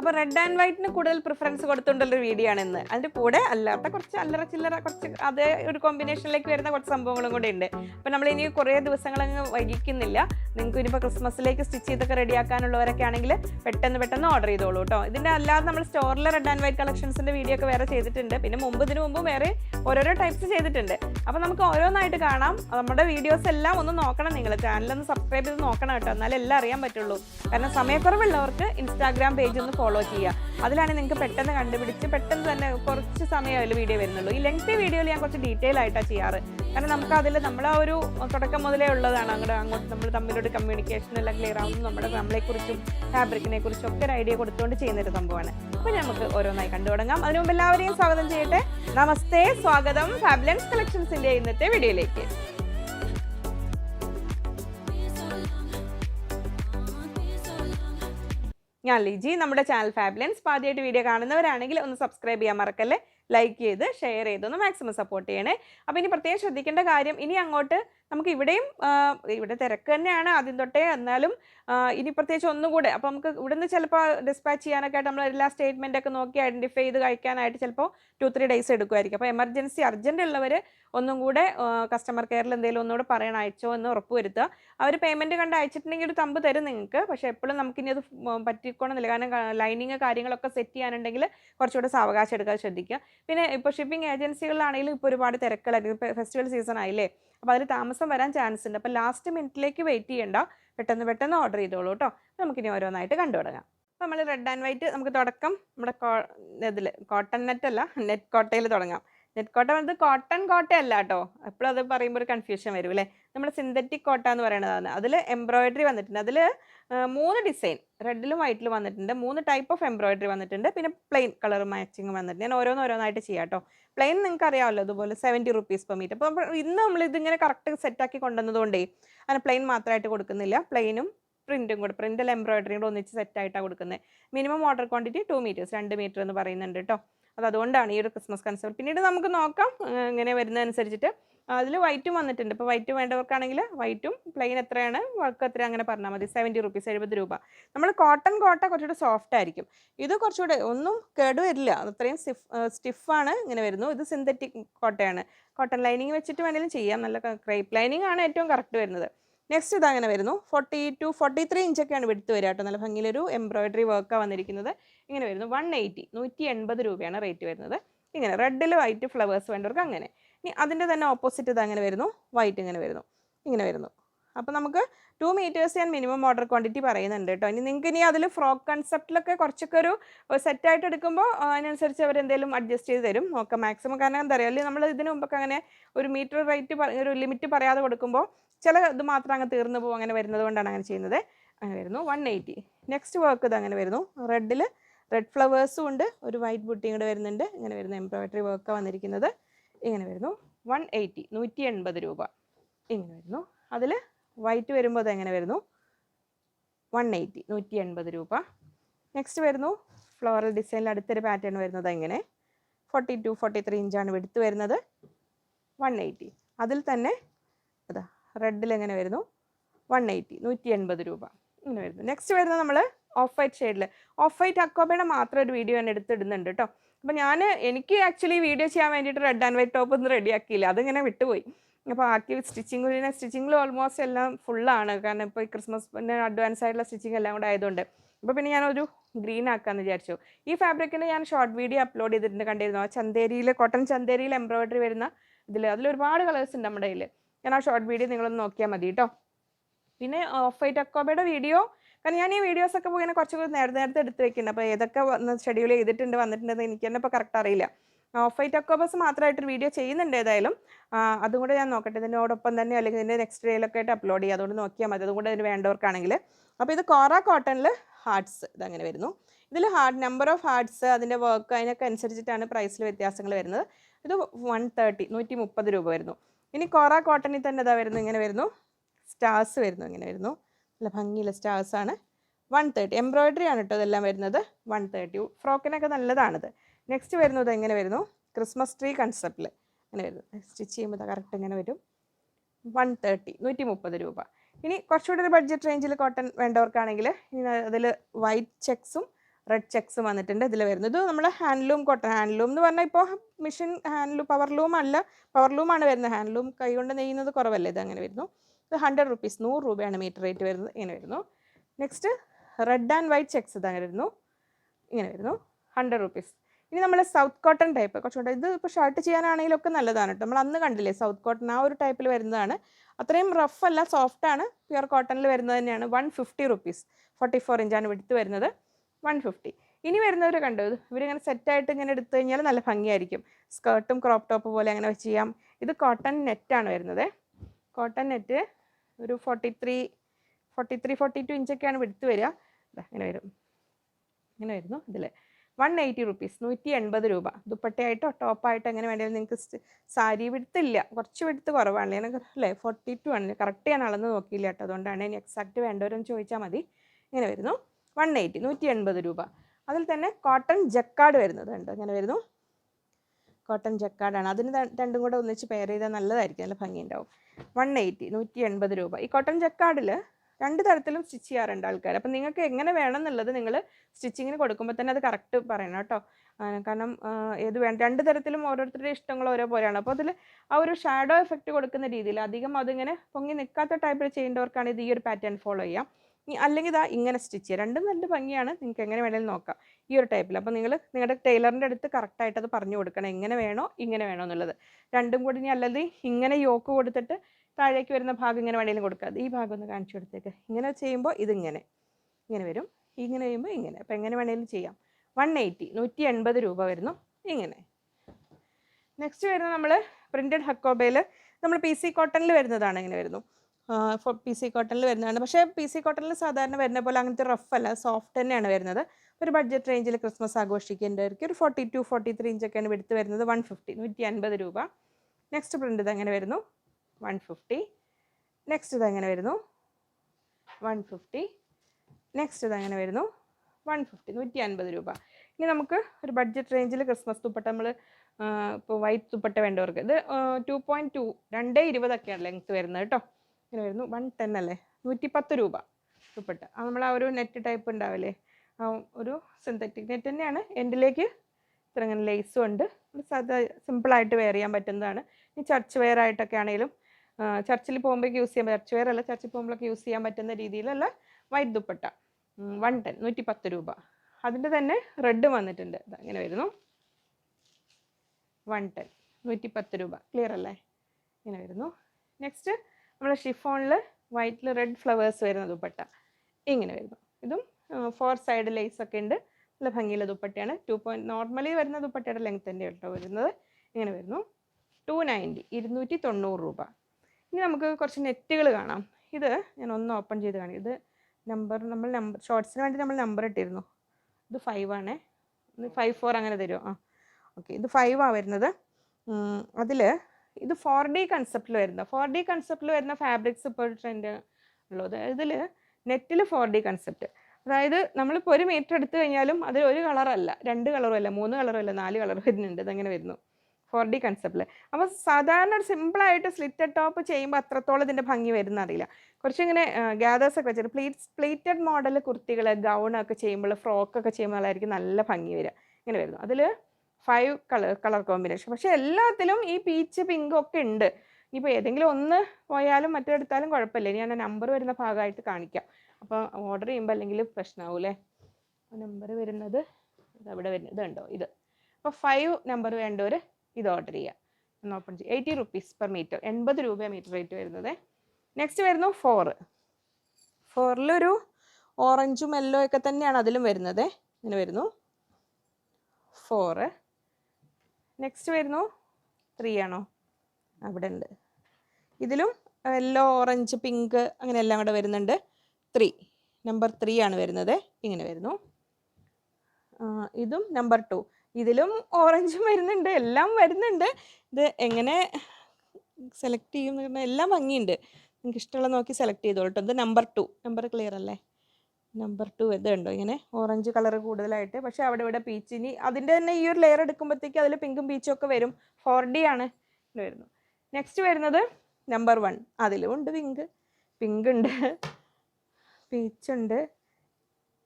അപ്പോൾ red and വൈറ്റിന് കൂടുതൽ preference കൊടുത്തുകൊണ്ടുള്ള video ആണ് ഇന്ന്. അതിന്റെ കൂടെ അല്ലാത്ത കുറച്ച് അല്ലറ ചില്ലറ കുറച്ച് അതേ ഒരു കോമ്പിനേഷനിലേക്ക് വരുന്ന കുറച്ച് സംഭവങ്ങളും കൂടെ ഉണ്ട്. അപ്പോൾ നമ്മൾ ഇനി കുറേ ദിവസങ്ങളങ്ങ് വൈകിക്കുന്നില്ല. നിങ്ങൾക്ക് ഇനിയിപ്പോൾ ക്രിസ്മസിലേക്ക് സ്റ്റിച്ച് ചെയ്തൊക്കെ റെഡിയാക്കാനുള്ളവരൊക്കെ ആണെങ്കിൽ പെട്ടെന്ന് പെട്ടെന്ന് ഓർഡർ ചെയ്തോളൂ കേട്ടോ ഇതിന്റെ അല്ലാതെ നമ്മൾ സ്റ്റോറിൽ റെഡ് ആൻഡ് വൈറ്റ് കളക്ഷൻസിന്റെ വീഡിയോ ഒക്കെ വേറെ ചെയ്തിട്ടുണ്ട്. പിന്നെ മുമ്പ് ഇതിന് മുമ്പ് വേറെ ഓരോരോ ടൈപ്സ് ചെയ്തിട്ടുണ്ട്. അപ്പോൾ നമുക്ക് ഓരോന്നായിട്ട് കാണാം. നമ്മുടെ വീഡിയോസ് എല്ലാം ഒന്ന് നോക്കണം നിങ്ങൾ. ചാനലൊന്ന് സബ്സ്ക്രൈബ് ചെയ്ത് നോക്കണം കേട്ടോ. എന്നാലേ എല്ലാം അറിയാൻ പറ്റുള്ളൂ. കാരണം സമയക്കുറവുള്ളവർക്ക് ഇൻസ്റ്റാഗ്രാം പേജ് ഒന്ന് ഫോളോ ചെയ്യുക. അതിലാണ് നിങ്ങൾക്ക് പെട്ടെന്ന് കണ്ടുപിടിച്ച് പെട്ടെന്ന് തന്നെ കുറച്ച് സമയം അതിൽ വീഡിയോ വരുന്നുള്ളൂ. ഈ ലെങ്ത് വീഡിയോയിൽ ഞാൻ കുറച്ച് ഡീറ്റെയിൽ ആയിട്ടാണ് ചെയ്യാറ്. കാരണം നമുക്ക് അതിൽ നമ്മളെ ഒരു തുടക്കം മുതലേ ഉള്ളതാണ്. അങ്ങോട്ട് അങ്ങോട്ട് നമ്മൾ തമ്മിലൊരു കമ്മ്യൂണിക്കേഷൻ എല്ലാം ക്ലിയർ ആവുന്നു നമ്മുടെ നമ്മളെക്കുറിച്ചും ഫാബ്രിക്കിനെ കുറിച്ചും ഒക്കെ ഒരു ഐഡിയ കൊടുത്തുകൊണ്ട് ചെയ്യുന്ന ഒരു സംഭവമാണ് അപ്പോൾ നമുക്ക് ഓരോന്നായി കണ്ടു തുടങ്ങാം. അതിനു മുമ്പ് എല്ലാവരെയും സ്വാഗതം ചെയ്യട്ടെ. നമസ്തേ. സ്വാഗതം. ഫാബ്ലൻസ് കളക്ഷൻസിന്റെ ഇന്നത്തെ വീഡിയോയിലേക്ക് ഞാൻ ലിജി നമ്മുടെ ചാനൽ ഫാബിലൻസ്. ആദ്യമായിട്ട് വീഡിയോ കാണുന്നവരാണെങ്കിൽ ഒന്ന് സബ്സ്ക്രൈബ് ചെയ്യാൻ മറക്കല്ലേ? ലൈക്ക് ചെയ്ത് ഷെയർ ചെയ്ത് ഒന്ന് മാക്സിമം സപ്പോർട്ട് ചെയ്യണേ. അപ്പോൾ ഇനി പ്രത്യേകം ശ്രദ്ധിക്കേണ്ട കാര്യം ഇനി അങ്ങോട്ട് നമുക്ക് ഇവിടെയും ഇവിടെ തിരക്ക് തന്നെയാണ് ആദ്യം തൊട്ടേ. എന്നാലും ഇനി പ്രത്യേകിച്ച് ഒന്നുകൂടെ അപ്പം നമുക്ക് ഇവിടുന്ന് ചിലപ്പോൾ ഡിസ്പാച്ച് ചെയ്യാനൊക്കെ ആയിട്ട് നമ്മൾ എല്ലാ സ്റ്റേറ്റ്മെന്റ് ഒക്കെ നോക്കി ഐഡന്റിഫൈ ചെയ്ത് കഴിക്കാനായിട്ട് ചിലപ്പോൾ ടു ത്രീ ഡേയ്സ് എടുക്കുമായിരിക്കും അപ്പോൾ എമർജൻസി അർജന്റ് ഉള്ളവർ ഒന്നും കൂടെ കസ്റ്റമർ കെയറിൽ എന്തെങ്കിലും ഒന്നുകൂടെ പറയണം അയച്ചോ എന്ന് ഉറപ്പ് വരുത്തുക. അവർ പേയ്മെന്റ് കണ്ട് അയച്ചിട്ടുണ്ടെങ്കിൽ ഒരു തമ്പ് തരും നിങ്ങൾക്ക്. പക്ഷേ എപ്പോഴും നമുക്കിനി അത് പറ്റിക്കോണമെന്നില്ല കാരണം ലൈനിങ് കാര്യങ്ങളൊക്കെ സെറ്റ് ചെയ്യാനുണ്ടെങ്കിൽ കുറച്ചുകൂടെ സാവകാശം എടുക്കാൻ ശ്രദ്ധിക്കുക. പിന്നെ ഇപ്പോൾ ഷിപ്പിംഗ് ഏജൻസികളിലാണെങ്കിലും ഇപ്പോൾ ഒരുപാട് തിരക്കുകളായിരിക്കും. ഫെസ്റ്റിവൽ സീസൺ ആയില്ലേ? അപ്പോൾ അതിൽ താമസം വരാൻ ചാൻസ് ഉണ്ട് അപ്പോൾ ലാസ്റ്റ് മിനിറ്റിലേക്ക് വെയിറ്റ് ചെയ്യണ്ട. പെട്ടെന്ന് പെട്ടെന്ന് ഓർഡർ ചെയ്തോളൂ കേട്ടോ നമുക്കിനി ഓരോന്നായിട്ട് കണ്ടു തുടങ്ങാം. അപ്പോൾ നമ്മൾ റെഡ് ആൻഡ് വൈറ്റ് നമുക്ക് തുടക്കം. നമ്മുടെ കോ ഇതിൽ കോട്ടൺ നെറ്റ് അല്ല നെറ്റ് കോട്ടയിൽ തുടങ്ങാം. നെറ്റ് കോട്ട വന്നത് കോട്ടൺ കോട്ടയല്ല കേട്ടോ എപ്പോഴും അത് പറയുമ്പോൾ ഒരു കൺഫ്യൂഷൻ വരും അല്ലേ നമ്മൾ സിന്തറ്റിക് കോട്ട എന്ന് പറയുന്നതാണ് അതിൽ എംബ്രോയിഡറി വന്നിട്ടുണ്ട്. അതിൽ മൂന്ന് ഡിസൈൻ റെഡിലും വൈറ്റിലും വന്നിട്ടുണ്ട്. മൂന്ന് ടൈപ്പ് ഓഫ് എംബ്രോയിഡറി വന്നിട്ടുണ്ട്. പിന്നെ പ്ലെയിൻ കളർ മാച്ചിങ് വന്നിട്ടുണ്ട്. ഞാൻ ഓരോന്നോരോന്നായിട്ട് ചെയ്യാം കേട്ടോ പ്ലെയിൻ നിങ്ങൾക്ക് അറിയാമല്ലോ അതുപോലെ സെവന്റി റുപ്പീസ് പെർ മീറ്റർ അപ്പോൾ ഇന്ന് നമ്മൾ ഇതിങ്ങനെ കറക്റ്റ് സെറ്റാക്കി കൊണ്ടുവന്നതുകൊണ്ടേ അങ്ങനെ പ്ലെയിൻ മാത്രമായിട്ട് കൊടുക്കുന്നില്ല. പ്ലെയിനും പ്രിന്റും കൂടെ പ്രിന്റൽ എംബ്രോയിഡറിയും കൂടെ ഒന്നിച്ച് സെറ്റായിട്ടാണ് കൊടുക്കുന്നത് minimum order quantity two metres രണ്ട് മീറ്റർ എന്ന് പറയുന്നുണ്ട് കേട്ടോ അത് അതുകൊണ്ടാണ് ഈ ഒരു ക്രിസ്മസ് കൺസെപ്റ്റ് പിന്നീട് നമുക്ക് നോക്കാം ഇങ്ങനെ വരുന്നതനുസരിച്ചിട്ട് അതിൽ വൈറ്റും വന്നിട്ടുണ്ട്. ഇപ്പോൾ വൈറ്റ് വേണ്ടവർക്കാണെങ്കിൽ വൈറ്റും പ്ലെയിൻ എത്രയാണ്? വർക്ക് എത്ര? അങ്ങനെ പറഞ്ഞാൽ മതി. സെവന്റി റുപ്പീസ് എഴുപത് രൂപ. നമ്മൾ കോട്ടൺ കോട്ട കുറച്ചുകൂടെ സോഫ്റ്റ് ആയിരിക്കും. ഇത് കുറച്ചുകൂടെ ഒന്നും കേട് വരില്ല. അത്രയും സ്റ്റിഫ് സ്റ്റിഫാണ് ഇങ്ങനെ വരുന്നു. ഇത് സിന്തറ്റിക് കോട്ടയാണ്. കോട്ടൺ ലൈനിങ് വെച്ചിട്ട് വേണമെങ്കിലും ചെയ്യാം. നല്ല ക്രേപ്പ് ലൈനിങ് ആണ് ഏറ്റവും കറക്റ്റ് വരുന്നത്. നെക്സ്റ്റ് ഇത് അങ്ങനെ വരുന്നു. ഫോർട്ടി ടു ഫോർട്ടി ത്രീ ഇഞ്ചൊക്കെയാണ് എടുത്ത് വരിക കേട്ടോ. നല്ല ഭംഗിയിലൊരു എംബ്രോയിഡറി വർക്കാണ് വന്നിരിക്കുന്നത്. ഇങ്ങനെ വരുന്നു. വൺ എയ്റ്റി നൂറ്റി എൺപത് രൂപയാണ് റേറ്റ് വരുന്നത്. ഇങ്ങനെ റെഡിൽ വൈറ്റ് ഫ്ലവേഴ്സ് വേണ്ടവർക്ക് അങ്ങനെ. ഇനി അതിന്റെ തന്നെ ഓപ്പോസിറ്റ് ഇത് അങ്ങനെ വരുന്നു. വൈറ്റ് ഇങ്ങനെ വരുന്നു. ഇങ്ങനെ വരുന്നു. അപ്പോൾ നമുക്ക് ടു മീറ്റേഴ്സ് ഞാൻ മിനിമം ഓർഡർ ക്വാണ്ടിറ്റി പറയുന്നുണ്ട് കേട്ടോ. ഇനി നിങ്ങൾക്ക് ഇനി അതിൽ ഫ്രോക്ക് കൺസെപ്റ്റിലൊക്കെ കുറച്ചൊക്കെ ഒരു സെറ്റായിട്ട് എടുക്കുമ്പോൾ അതിനനുസരിച്ച് അവർ എന്തെങ്കിലും അഡ്ജസ്റ്റ് ചെയ്ത് തരും. നോക്കാം. മാക്സിമം കാരണം എന്താ പറയുക അല്ലെങ്കിൽ നമ്മൾ ഇതിന് മുമ്പൊക്കെ അങ്ങനെ ഒരു മീറ്റർ റേറ്റ് ഒരു ലിമിറ്റ് പറയാതെ കൊടുക്കുമ്പോൾ ചില ഇത് മാത്രം അങ്ങ് തീർന്നു പോകും. അങ്ങനെ വരുന്നത് കൊണ്ടാണ് അങ്ങനെ ചെയ്യുന്നത്. അങ്ങനെ വരുന്നു. വൺ എയ്റ്റി നെക്സ്റ്റ് വർക്ക് ഇത് അങ്ങനെ വരുന്നു. റെഡിൽ റെഡ് ഫ്ലവേഴ്സും ഉണ്ട്. ഒരു വൈറ്റ് ബുട്ടിയും കൂടെ വരുന്നുണ്ട്. ഇങ്ങനെ വരുന്ന എംബ്രോയിഡറി വർക്കാണ് വന്നിരിക്കുന്നത്. ഇങ്ങനെ വരുന്നു? വൺ എയ്റ്റി നൂറ്റി എൺപത് രൂപ. ഇങ്ങനെ വരുന്നു? അതിൽ വൈറ്റ് വരുമ്പോൾ അത് എങ്ങനെ വരുന്നു? വൺ എയ്റ്റി നൂറ്റി എൺപത് രൂപ. നെക്സ്റ്റ് വരുന്നു. ഫ്ലോറൽ ഡിസൈനിൽ അടുത്തൊരു പാറ്റേൺ വരുന്നത് എങ്ങനെ? ഫോർട്ടി ടു ഫോർട്ടി ത്രീ ഇഞ്ചാണ് വെടുത്ത് വരുന്നത്. വൺ എയ്റ്റി അതിൽ തന്നെ അതാ റെഡിൽ എങ്ങനെ വരുന്നു? വൺ എയ്റ്റി നൂറ്റി എൺപത് രൂപ. ഇങ്ങനെ വരുന്നു. നെക്സ്റ്റ് വരുന്നത് നമ്മൾ ഓഫ് വൈറ്റ് ഷെയ്ഡിൽ ഓഫ് വൈറ്റ് അക്കോബയുടെ മാത്രം ഒരു വീഡിയോ ഞാൻ എടുത്തിടുന്നുണ്ട് കേട്ടോ. അപ്പോൾ ഞാൻ എനിക്ക് ആക്ച്വലി വീഡിയോ ചെയ്യാൻ വേണ്ടിയിട്ട് റെഡ് ആൻഡ് വൈറ്റ് ടോപ്പ് ഒന്നും റെഡിയാക്കിയില്ല അതിങ്ങനെ വിട്ടുപോയി. അപ്പോൾ ആക്കി സ്റ്റിച്ചിങ് പിന്നെ സ്റ്റിച്ചിങ്ങിൽ ഓൾമോസ്റ്റ് എല്ലാം ഫുള്ളാണ് കാരണം ഇപ്പോൾ ഈ ക്രിസ്മസ് പിന്നെ അഡ്വാൻസ് ആയിട്ടുള്ള സ്റ്റിച്ചിങ് എല്ലാം കൂടെ ആയതുകൊണ്ട്. അപ്പോൾ പിന്നെ ഞാനൊരു ഗ്രീൻ ആക്കാമെന്ന് വിചാരിച്ചു. ഈ ഫാബ്രിക്കിന് ഞാൻ ഷോർട്ട് വീഡിയോ അപ്ലോഡ് ചെയ്തിട്ടുണ്ട് കണ്ടിരുന്നു? ആ ചന്തേരിയിൽ കോട്ടൺ ചന്തേരിയിൽ എംബ്രോയിഡറി വരുന്ന ഇതിൽ അതിൽ ഒരുപാട് കളേഴ്സ് ഉണ്ട് നമ്മുടെ കയ്യിൽ ഞാൻ ആ ഷോർട്ട് വീഡിയോ നിങ്ങളൊന്ന് നോക്കിയാൽ മതി കേട്ടോ പിന്നെ ഓഫ് വൈറ്റ് അക്കോബയുടെ വീഡിയോ കാരണം ഞാൻ ഈ വീഡിയോസ് ഒക്കെ ഇങ്ങനെ കുറച്ച് കൂടി നേരത്തെ നേരത്തെ എടുത്ത് വെക്കുന്നുണ്ട്. അപ്പോൾ ഏതൊക്കെ വന്ന് ഷെഡ്യൂൾ ചെയ്തിട്ടുണ്ട് വന്നിട്ടുണ്ടെന്ന് എനിക്ക് തന്നെ ഇപ്പോൾ കറക്റ്റ് അറിയില്ല. ഓഫ് വൈറ്റ് അക്കോബസ് മാത്രമായിട്ടൊരു വീഡിയോ ചെയ്യുന്നുണ്ട് ഏതായാലും. അതും കൂടെ ഞാൻ നോക്കട്ടെ. ഇതിനോടൊപ്പം തന്നെ അല്ലെങ്കിൽ ഇതിന്റെ നെക്സ്റ്റ് ഡേയിലൊക്കെ ആയിട്ട് അപ്ലോഡ് ചെയ്യുക അതുകൊണ്ട് നോക്കിയാൽ മതി. അതും കൂടെ ഇതിന് വേണ്ടവർക്കാണെങ്കിൽ. അപ്പോൾ ഇത് കോറ കോട്ടണിൽ ഹാർട്സ് ഇതങ്ങനെ വരുന്നു. ഇതിൽ ഹാർഡ് നമ്പർ ഓഫ് ഹാർട്സ് അതിന്റെ വർക്ക് അതിനൊക്കെ അനുസരിച്ചിട്ടാണ് പ്രൈസിൽ വ്യത്യാസങ്ങൾ വരുന്നത്. ഇത് വൺ തേർട്ടി നൂറ്റി മുപ്പത് രൂപ വരുന്നു. ഇനി കോറ കോട്ടണിൽ തന്നെ ഇതാ വരുന്നു ഇങ്ങനെ വരുന്നു. സ്റ്റാർസ് വരുന്നു ഇങ്ങനെ വരുന്നു. നല്ല ഭംഗിയുള്ള സ്റ്റാർസ് ആണ്. വൺ തേർട്ടി എംബ്രോയിഡറി ആണ് കേട്ടോ ഇതെല്ലാം വരുന്നത്. വൺ തേർട്ടി ഫ്രോക്കിനൊക്കെ നല്ലതാണിത്. നെക്സ്റ്റ് വരുന്നത് എങ്ങനെ വരുന്നു? ക്രിസ്മസ് ട്രീ കൺസെപ്റ്റിൽ അങ്ങനെ വരുന്നു. സ്റ്റിച്ച് ചെയ്യുമ്പോൾ കറക്റ്റ് ഇങ്ങനെ വരും. വൺ തേർട്ടി നൂറ്റി മുപ്പത് രൂപ. ഇനി കുറച്ചുകൂടി ഒരു ബഡ്ജറ്റ് റേഞ്ചിൽ കോട്ടൺ വേണ്ടവർക്കാണെങ്കിൽ ഇനി അതിൽ വൈറ്റ് ചെക്സും റെഡ് ചെക്സും വന്നിട്ടുണ്ട് ഇതിൽ വരുന്നത്. ഇത് നമ്മുടെ ഹാൻഡ്ലൂം കോട്ടൺ ഹാൻഡ്ലൂം എന്ന് പറഞ്ഞാൽ ഇപ്പോൾ മിഷൻ ഹാൻഡ്ലൂം പവർലൂം അല്ല. പവർലൂമാണ് വരുന്നത്. ഹാൻഡ്ലൂം കൈകൊണ്ട് നെയ്യുന്നത് കുറവല്ലേ? ഇത് അങ്ങനെ വരുന്നു. ഇത് ഹൺഡ്രഡ് റുപ്പീസ് നൂറ് രൂപയാണ് മീറ്റർ റേറ്റ് വരുന്നത്. ഇങ്ങനെ വരുന്നു. Next red and white checks ഇത് അങ്ങനെ വരുന്നു. ഇങ്ങനെ വരുന്നു. ഹൺഡ്രഡ് റുപ്പീസ് ഇനി നമ്മൾ സൗത്ത് കോട്ടൺ ടൈപ്പ് കുറച്ചുകൂടെ ഇത് ഇപ്പോൾ ഷർട്ട് ചെയ്യാനാണെങ്കിലും ഒക്കെ നല്ലതാണ് കേട്ടോ നമ്മൾ അന്ന് കണ്ടില്ലേ സൗത്ത് കോട്ടൺ ആ ഒരു ടൈപ്പിൽ വരുന്നതാണ്. അത്രയും റഫ് അല്ല സോഫ്റ്റ് ആണ്. പ്യുർ കോട്ടണിൽ വരുന്നത് തന്നെയാണ് one fifty rupees forty four ഇഞ്ചാണ് എടുത്ത് വരുന്നത്. വൺ ഫിഫ്റ്റി ഇനി വരുന്നവർ കണ്ടു? ഇത് ഇവരിങ്ങനെ സെറ്റായിട്ട് ഇങ്ങനെ എടുത്തു കഴിഞ്ഞാൽ നല്ല ഭംഗിയായിരിക്കും. സ്കേർട്ടും ക്രോപ്പ് ടോപ്പ് പോലെ അങ്ങനെ വെച്ച് ചെയ്യാം. ഇത് കോട്ടൺ നെറ്റാണ് വരുന്നത്. കോട്ടൺ നെറ്റ് ഒരു forty three forty three forty two ഇഞ്ചൊക്കെയാണ് എടുത്ത് വരിക. ഇങ്ങനെ വരും. ഇങ്ങനെ വരുന്നു ഇതിൽ വൺ എയ്റ്റി റുപ്പീസ് നൂറ്റി എൺപത് രൂപ. ദുപ്പട്ടയായിട്ടോ ടോപ്പായിട്ടോ എങ്ങനെ വേണമെങ്കിലും നിങ്ങൾക്ക് സാരി വിടുത്തില്ല. കുറച്ച് വിടുത്ത് കുറവാണ്. എനിക്ക് അല്ലേ ഫോർട്ടി ടു ആണ്. കറക്റ്റ് ഞാൻ അളന്ന് നോക്കിയില്ല കേട്ടോ. അതുകൊണ്ടാണ് ഇനി എക്സാക്റ്റ് വേണ്ടവരെന്ന് ചോദിച്ചാൽ മതി. ഇങ്ങനെ വരുന്നു. വൺ എയ്റ്റി നൂറ്റി എൺപത് രൂപ. അതിൽ തന്നെ കോട്ടൺ ജക്കാർഡ് വരുന്നത് ഉണ്ട് ഇങ്ങനെ വരുന്നു. കോട്ടൺ ജക്കാർഡാണ് അതിന് രണ്ടും കൂടെ ഒന്നിച്ച് പെയർ ചെയ്താൽ നല്ലതായിരിക്കും. നല്ല ഭംഗിയുണ്ടാവും. വൺ എയ്റ്റി നൂറ്റി എൺപത് രൂപ. ഈ കോട്ടൺ ജക്കാർഡിൽ രണ്ട് തരത്തിലും സ്റ്റിച്ച് ചെയ്യാറുണ്ട് ആൾക്കാർ അപ്പം നിങ്ങൾക്ക് എങ്ങനെ വേണം എന്നുള്ളത് നിങ്ങൾ സ്റ്റിച്ചിങ്ങിന് കൊടുക്കുമ്പോൾ തന്നെ അത് കറക്റ്റ് പറയണം കേട്ടോ. കാരണം ഏത് വേണം രണ്ട് തരത്തിലും ഓരോരുത്തരുടെ ഇഷ്ടങ്ങൾ ഓരോ പോലെയാണ് അപ്പോൾ അതിൽ ആ ഒരു ഷാഡോ എഫക്റ്റ് കൊടുക്കുന്ന രീതിയിൽ അധികം അതിങ്ങനെ പൊങ്ങി നിൽക്കാത്ത ടൈപ്പിൽ ചെയ്യേണ്ടവർക്കാണ് ഇത് ഈ ഒരു പാറ്റേൺ ഫോളോ ചെയ്യാം. അല്ലെങ്കിൽ ഇതാ ഇങ്ങനെ സ്റ്റിച്ച് ചെയ്യുക രണ്ടും നല്ല ഭംഗിയാണ്. നിങ്ങൾക്ക് എങ്ങനെ വേണമെങ്കിലും നോക്കാം. ഈ ഒരു ടൈപ്പിൽ അപ്പോൾ നിങ്ങൾ നിങ്ങളുടെ ടൈലറിന്റെ അടുത്ത് കറക്റ്റായിട്ട് അത് പറഞ്ഞു കൊടുക്കണം. എങ്ങനെ വേണോ ഇങ്ങനെ വേണോ എന്നുള്ളത്. രണ്ടും കൂടി ഇനി അല്ലാതെ ഇങ്ങനെ യോക്ക് കൊടുത്തിട്ട് താഴേക്ക് വരുന്ന ഭാഗം ഇങ്ങനെ വേണമെങ്കിലും കൊടുക്കുക ഈ ഭാഗം ഒന്ന് കാണിച്ചു കൊടുത്തേക്ക്. ഇങ്ങനെ ചെയ്യുമ്പോൾ ഇതിങ്ങനെ. ഇങ്ങനെ വരും. ഇങ്ങനെ ചെയ്യുമ്പോൾ ഇങ്ങനെ. അപ്പോൾ എങ്ങനെ വേണമെങ്കിലും ചെയ്യാം. വൺ എയ്റ്റി നൂറ്റി എൺപത് രൂപ വരുന്നു. ഇങ്ങനെ. നെക്സ്റ്റ് വരുന്നത് നമ്മൾ പ്രിന്റഡ് ഹക്കോബയിൽ നമ്മൾ പി സി കോട്ടണിൽ വരുന്നതാണ് ഇങ്ങനെ വരുന്നു. പി സി കോട്ടണിൽ വരുന്നതാണ്. പക്ഷേ പി സി കോട്ടണിൽ സാധാരണ വരുന്ന പോലെ അങ്ങനത്തെ റഫ് അല്ല സോഫ്റ്റ് തന്നെയാണ് വരുന്നത്. ഒരു ബഡ്ജറ്റ് റേഞ്ചിൽ ക്രിസ്മസ് ആഘോഷിക്കേണ്ടവർക്ക് ഒരു ഫോർട്ടി ടു ഫോർട്ടി ത്രീ ഇഞ്ചൊക്കെയാണ് എടുത്ത് വരുന്നത്. വൺ ഫിഫ്റ്റി നൂറ്റി അൻപത് രൂപ. നെക്സ്റ്റ് പ്രിന്റ് ഇത് എങ്ങനെ വരുന്നു? വൺ ഫിഫ്റ്റി നെക്സ്റ്റ് ഇത് എങ്ങനെ വരുന്നു? വൺ ഫിഫ്റ്റി നെക്സ്റ്റ് ഇത് എങ്ങനെ വരുന്നു? വൺ ഫിഫ്റ്റി നൂറ്റി അൻപത് രൂപ. ഇനി നമുക്ക് ഒരു ബഡ്ജറ്റ് റേഞ്ചിൽ ക്രിസ്മസ് ദുപ്പട്ട നമ്മൾ ഇപ്പോൾ വൈറ്റ് ദുപ്പട്ട വേണ്ടവർക്ക്. ഇത് ടു പോയിന്റ് ടു രണ്ട് ഇരുപതൊക്കെയാണ് ലെങ്ത്ത് വരുന്നത് കേട്ടോ. ഇങ്ങനെ വരുന്നു. വൺ ടെൻ അല്ലേ? നൂറ്റി പത്ത് രൂപ ദുപ്പട്ട അത് നമ്മൾ ആ ഒരു നെറ്റ് ടൈപ്പ് ഉണ്ടാവില്ലേ? ആ ഒരു സിന്തറ്റിക് നെറ്റ് തന്നെയാണ്. എൻഡിലേക്ക് ഇത്ര ഇങ്ങനെ ലേസും ഉണ്ട്. സാധാ സിമ്പിളായിട്ട് വെയർ ചെയ്യാൻ പറ്റുന്നതാണ്. ഈ ചർച്ച് വെയർ ആയിട്ടൊക്കെ ആണെങ്കിലും ചർച്ചിൽ പോകുമ്പോഴേക്ക് യൂസ് ചെയ്യാൻ ചർച്ച് വെയർ അല്ല ചർച്ചിൽ പോകുമ്പോഴൊക്കെ യൂസ് ചെയ്യാൻ പറ്റുന്ന രീതിയിലുള്ള വൈറ്റ് ദുപ്പട്ട. വൺ ടെൻ നൂറ്റി പത്ത് രൂപ. അതിന്റെ തന്നെ റെഡ് വന്നിട്ടുണ്ട്. ഇങ്ങനെ വരുന്നു. വൺ ടെൻ നൂറ്റി പത്ത് രൂപ. ക്ലിയർ അല്ലേ? ഇങ്ങനെ വരുന്നു. നെക്സ്റ്റ് നമ്മൾ ഷിഫോണിൽ വൈറ്റിൽ റെഡ് ഫ്ലവേഴ്സ് വരുന്ന ദുപ്പട്ട. ഇങ്ങനെ വരുന്നു. ഇതും ഫോർ സൈഡ് ലൈസ് ഒക്കെ ഉണ്ട്. നല്ല ഭംഗിയുള്ള ദുപ്പട്ടയാണ്. ടു പോയിന്റ് നോർമലി വരുന്ന ദുപ്പട്ടയുടെ ലെങ്ത് തന്നെ കേട്ടോ വരുന്നത്. ഇങ്ങനെ വരുന്നു. ടു നയന്റി ഇരുന്നൂറ്റി തൊണ്ണൂറ് രൂപ. ഇനി നമുക്ക് കുറച്ച് നെറ്റുകൾ കാണാം. ഇത് ഞാൻ ഒന്ന് ഓപ്പൺ ചെയ്ത് കാണിക്കും. ഇത് നമ്പർ നമ്മൾ നമ്പർ ഷോർട്സിന് വേണ്ടി നമ്മൾ നമ്പർ ഇട്ടിരുന്നു. ഇത് ഫൈവ് ആണേ. ഫൈവ് ഫോർ അങ്ങനെ തരുമോ? ആ. ഓക്കെ ഇത് ഫൈവ് ആ വരുന്നത്. അതിൽ ഇത് ഫോർ ഡി കൺസെപ്റ്റിൽ വരുന്ന ഫോർ ഡി കൺസെപ്റ്റിൽ വരുന്ന ഫാബ്രിക്സ് ഇപ്പോൾ ട്രെൻഡ് ഉള്ളത്. ഇതിൽ നെറ്റിൽ ഫോർ ഡി കൺസെപ്റ്റ് അതായത് നമ്മളിപ്പോൾ ഒരു മീറ്റർ എടുത്തു കഴിഞ്ഞാലും അതിൽ ഒരു കളറല്ല രണ്ട് കളറും അല്ല മൂന്ന് കളറും അല്ല നാല് കളർ വരുന്നുണ്ട് ഇതങ്ങനെ വരുന്നു ഫോർ ഡി കൺസെപ്റ്റിൽ അപ്പോൾ സാധാരണ ഒരു സിമ്പിളായിട്ട് സ്ലിറ്റഡ് ടോപ്പ് ചെയ്യുമ്പോൾ അത്രത്തോളം ഇതിന്റെ ഭംഗി വരുന്ന അറിയില്ല. കുറച്ചിങ്ങനെ ഗ്യാദേഴ്സൊക്കെ വെച്ചിട്ട് പ്ലീറ്റ് പ്ലീറ്റഡ് മോഡൽ കുർത്തികൾ ഗൗണൊക്കെ ചെയ്യുമ്പോൾ ഫ്രോക്കൊക്കെ ചെയ്യുമ്പോൾ അതായിരിക്കും നല്ല ഭംഗി വരിക. ഇങ്ങനെ വരുന്നു. അതിൽ ഫൈവ് കളർ കളർ കോമ്പിനേഷൻ പക്ഷെ എല്ലാത്തിലും ഈ പീച്ച് പിങ്ക് ഒക്കെ ഉണ്ട്. ഇനിയിപ്പോൾ ഏതെങ്കിലും ഒന്ന് പോയാലും മറ്റെടുത്താലും കുഴപ്പമില്ല. ഇനി ഞാൻ നമ്പർ വരുന്ന ഭാഗമായിട്ട് കാണിക്കാം. അപ്പോൾ ഓർഡർ ചെയ്യുമ്പോൾ അല്ലെങ്കിൽ പ്രശ്നമാവൂലേ നമ്പർ വരുന്നത് അവിടെ വരുന്നത് ഇതുണ്ടോ ഇത്. അപ്പോൾ ഫൈവ് നമ്പർ വേണ്ടവർ ഇത് ഓർഡർ ചെയ്യുക ഒന്ന് ഓപ്പൺ ചെയ്യുക എയ്റ്റി റുപ്പീസ് പെർ മീറ്റർ എൺപത് രൂപ മീറ്റർ റേറ്റ് വരുന്നത്. നെക്സ്റ്റ് വരുന്നു ഫോറ് ഫോറിലൊരു ഓറഞ്ചും യെല്ലോ ഒക്കെ തന്നെയാണ് അതിലും വരുന്നത്. ഇങ്ങനെ വരുന്നു. ഫോറ് നെക്സ്റ്റ് വരുന്നു. ത്രീ ആണോ? അവിടെ ഉണ്ട് ഇതിലും യെല്ലോ ഓറഞ്ച് പിങ്ക് അങ്ങനെ എല്ലാം കൂടെ വരുന്നുണ്ട്. ത്രീ നമ്പർ ത്രീ ആണ് വരുന്നത്. ഇങ്ങനെ വരുന്നു. ഇതും നമ്പർ ടു ഇതിലും ഓറഞ്ചും വരുന്നുണ്ട്. എല്ലാം വരുന്നുണ്ട്. ഇത് എങ്ങനെ സെലക്ട് ചെയ്യും എല്ലാം ഭംഗിയുണ്ട്. നിങ്ങൾക്ക് ഇഷ്ടമുള്ള നോക്കി സെലക്ട് ചെയ്തോളട്ടോ ഇത് നമ്പർ ടു നമ്പർ ക്ലിയർ അല്ലേ? നമ്പർ ടു ഇത് ഉണ്ടോ ഇങ്ങനെ ഓറഞ്ച് കളർ കൂടുതലായിട്ട്. പക്ഷെ അവിടെ ഇവിടെ പീച്ച് ഇനി അതിന്റെ തന്നെ ഈ ഒരു ലെയർ എടുക്കുമ്പോഴത്തേക്ക് അതിൽ പിങ്കും പീച്ചും ഒക്കെ വരും. ഫോർ ഡി ആണ് വരുന്നു. നെക്സ്റ്റ് വരുന്നത് നമ്പർ വൺ അതിലും ഉണ്ട് പിങ്ക് പിങ്ക് ഉണ്ട്. പീച്ചുണ്ട്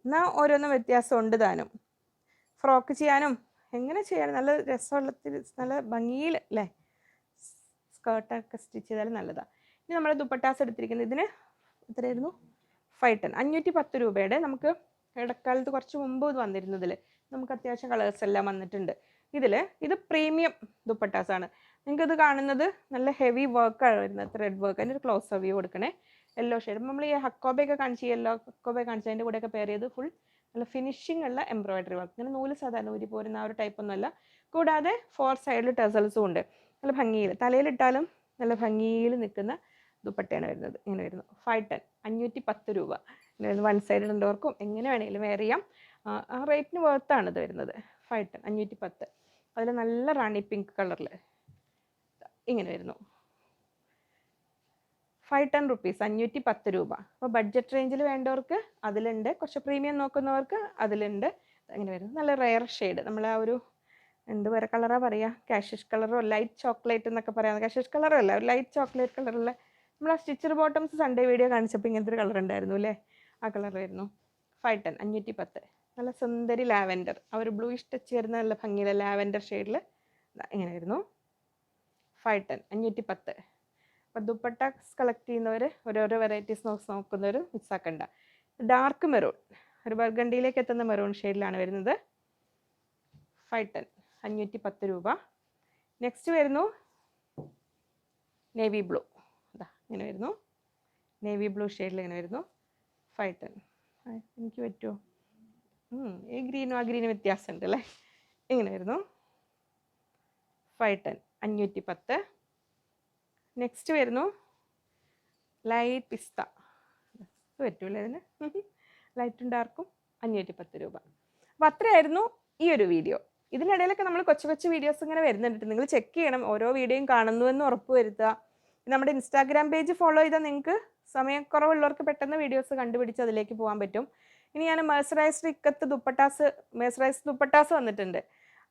എന്നാൽ ഓരോന്നും വ്യത്യാസം ഉണ്ട് താനും. ഫ്രോക്ക് ചെയ്യാനും എങ്ങനെ ചെയ്യാനും നല്ല രസമുള്ള നല്ല ഭംഗിയിൽ അല്ലേ? സ്കേർട്ടൊക്കെ സ്റ്റിച്ച് ചെയ്താലും നല്ലതാണ് ഇനി നമ്മൾ ദുപ്പട്ടാസ് എടുത്തിരിക്കുന്നത്. ഇതിന് എത്രയായിരുന്നു? ഫൈവ് ടെൻ അഞ്ഞൂറ്റി പത്ത് രൂപയുടെ നമുക്ക് ഇടക്കാലത്ത് കുറച്ച് മുമ്പ് ഇത് വന്നിരുന്നതിൽ നമുക്ക് അത്യാവശ്യം കളേഴ്സ് എല്ലാം വന്നിട്ടുണ്ട്. ഇതിൽ ഇത് പ്രീമിയം ദുപ്പട്ടാസാണ്. നിങ്ങൾക്ക് ഇത് കാണുന്നത് നല്ല ഹെവി വർക്കാണ് വരുന്നത്. ത്രെഡ് വർക്ക് അതിന്റെ ഒരു ക്ലോസ് വ്യൂ കൊടുക്കണേ. യെല്ലോ ഷെയ്ഡ് നമ്മൾ ഈ ഹക്കോബയൊക്കെ കാണിച്ച് യെല്ലോ ഹക്കോബെ കാണിച്ച് അതിന്റെ കൂടെയൊക്കെ പെയർ ചെയ്ത് ഫുൾ നല്ല ഫിനിഷിംഗ് ഉള്ള എംബ്രോയിഡറി വർക്ക് ഇങ്ങനെ നൂൽ സാധാരണ ഊരി പോരുന്ന ആ ഒരു ടൈപ്പ് ഒന്നുമല്ല കൂടാതെ ഫോർ സൈഡിൽ ടെസൽസും ഉണ്ട്. നല്ല ഭംഗിയിൽ തലയിലിട്ടാലും നല്ല ഭംഗിയിൽ നിൽക്കുന്ന ദുപ്പട്ടയാണ് വരുന്നത്. ഇങ്ങനെ വരുന്നു. ഫൈവ് ടെൻ അഞ്ഞൂറ്റി പത്ത് രൂപ വൺ സൈഡ് ഉണ്ടവർക്കും എങ്ങനെ വേണമെങ്കിലും വെയർ ചെയ്യാം. ആ, ആ റേറ്റിന് വേർത്താണ് ഇത് വരുന്നത്. ഫൈവ് ടെൻ അഞ്ഞൂറ്റി പത്ത് അതിൽ നല്ല റാണി പിങ്ക് കളറിൽ ഇങ്ങനെ വരുന്നു. ഫൈവ് ടെൻ റുപ്പീസ് അഞ്ഞൂറ്റി പത്ത് രൂപ അപ്പോൾ ബഡ്ജറ്റ് റേഞ്ചിൽ വേണ്ടവർക്ക് അതിലുണ്ട്. കുറച്ച് പ്രീമിയം നോക്കുന്നവർക്ക് അതിലുണ്ട്. അങ്ങനെ വരുന്നു. നല്ല റെയർ ഷെയ്ഡ് നമ്മൾ ആ ഒരു എന്ത് വേറെ കളറാണ് പറയുക കാഷ്യഷ് കളറോ ലൈറ്റ് ചോക്ലേറ്റ് എന്നൊക്കെ പറയാം. കാഷ്യഷ് കളറോ അല്ല. ഒരു ലൈറ്റ് ചോക്ലേറ്റ് കളറുള്ള നമ്മൾ ആ സ്റ്റിച്ചർ ബോട്ടംസ് സൺഡേ വീഡിയോ കാണിച്ചപ്പോൾ ഇങ്ങനത്തെ ഒരു കളർ ഉണ്ടായിരുന്നു അല്ലേ? ആ കളർ വരുന്നു ഫൈവ് ടെൻ അഞ്ഞൂറ്റി പത്ത്. നല്ല സുന്ദരി ലാവൻഡർ. ആ ഒരു ബ്ലൂ ടച്ച് വരുന്ന നല്ല ഭംഗിയിലെ ലാവൻഡർ ഷെയ്ഡിൽ ഇങ്ങനെ വരുന്നു ഫൈവ് ടെൻ അഞ്ഞൂറ്റി പത്ത്. അപ്പം ദുപ്പട്ട കളക്ട് ചെയ്യുന്നവർ ഓരോരോ വെറൈറ്റീസ് നോക്കി നോക്കുന്നവർ മിസ്സാക്കണ്ട ഡാർക്ക് മെറൂൺ ഒരു ബർഗണ്ടിയിലേക്ക് എത്തുന്ന മെറൂൺ ഷെയ്ഡിലാണ് വരുന്നത്. ഫൈവ് ടെൻ അഞ്ഞൂറ്റി പത്ത് രൂപ. നെക്സ്റ്റ് വരുന്നു. നേവി ബ്ലൂ ഇങ്ങനെ വരുന്നു. നേവി ബ്ലൂ ഷെയ്ഡിൽ ഇങ്ങനെ വരുന്നു. ഫൈവ് ടെൻ എനിക്ക് പറ്റുമോ ഈ ഗ്രീനും ആ ഗ്രീനും വ്യത്യാസമുണ്ട് അല്ലേ? ഇങ്ങനെ വരുന്നു. ഫൈവ് ടെൻ അഞ്ഞൂറ്റി പത്ത്. നെക്സ്റ്റ് വരുന്നു. ലൈറ്റ് പിസ്ത പറ്റൂലേ ഇതിന് ലൈറ്റും ഡാർക്കും അഞ്ഞൂറ്റി പത്ത് രൂപ. അപ്പം അത്രയായിരുന്നു ഈ ഒരു വീഡിയോ ഇതിനിടയിലൊക്കെ നമ്മൾ കൊച്ചു കൊച്ചു വീഡിയോസ് ഇങ്ങനെ വരുന്നുണ്ട്. നിങ്ങൾ ചെക്ക് ചെയ്യണം. ഓരോ വീഡിയോയും കാണുന്നുവെന്ന് ഉറപ്പ് വരുത്തുക. നമ്മുടെ ഇൻസ്റ്റാഗ്രാം പേജ് ഫോളോ ചെയ്താൽ നിങ്ങൾക്ക് സമയക്കുറവുള്ളവർക്ക് പെട്ടെന്ന് വീഡിയോസ് കണ്ടുപിടിച്ച് അതിലേക്ക് പോകാൻ പറ്റും. ഇനി ഞാൻ മേഴ്സറൈസ്ഡ് ഇക്കത്ത് ദുപ്പട്ടാസ് മേഴ്സറൈസ്ഡ് ദുപ്പട്ടാസ് വന്നിട്ടുണ്ട്.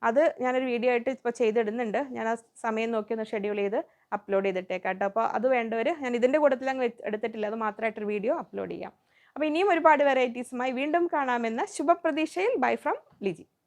അത് ഞാനൊരു വീഡിയോ ആയിട്ട് ഇപ്പോൾ ചെയ്തിടുന്നുണ്ട്. ഞാൻ ആ സമയം നോക്കി ഒന്ന് ഷെഡ്യൂൾ ചെയ്ത് അപ്ലോഡ് ചെയ്തിട്ടേക്കാട്ടോ അപ്പോൾ അത് വേണ്ടവർ ഞാൻ ഇതിന്റെ കൂട്ടത്തിൽ അങ്ങ് എടുത്തിട്ടില്ല. അത് മാത്രമായിട്ടൊരു വീഡിയോ അപ്ലോഡ് ചെയ്യാം. അപ്പോൾ ഇനിയും ഒരുപാട് വെറൈറ്റീസുമായി വീണ്ടും കാണാമെന്ന ശുഭപ്രതീക്ഷയിൽ ബൈ ഫ്രം ലിജി.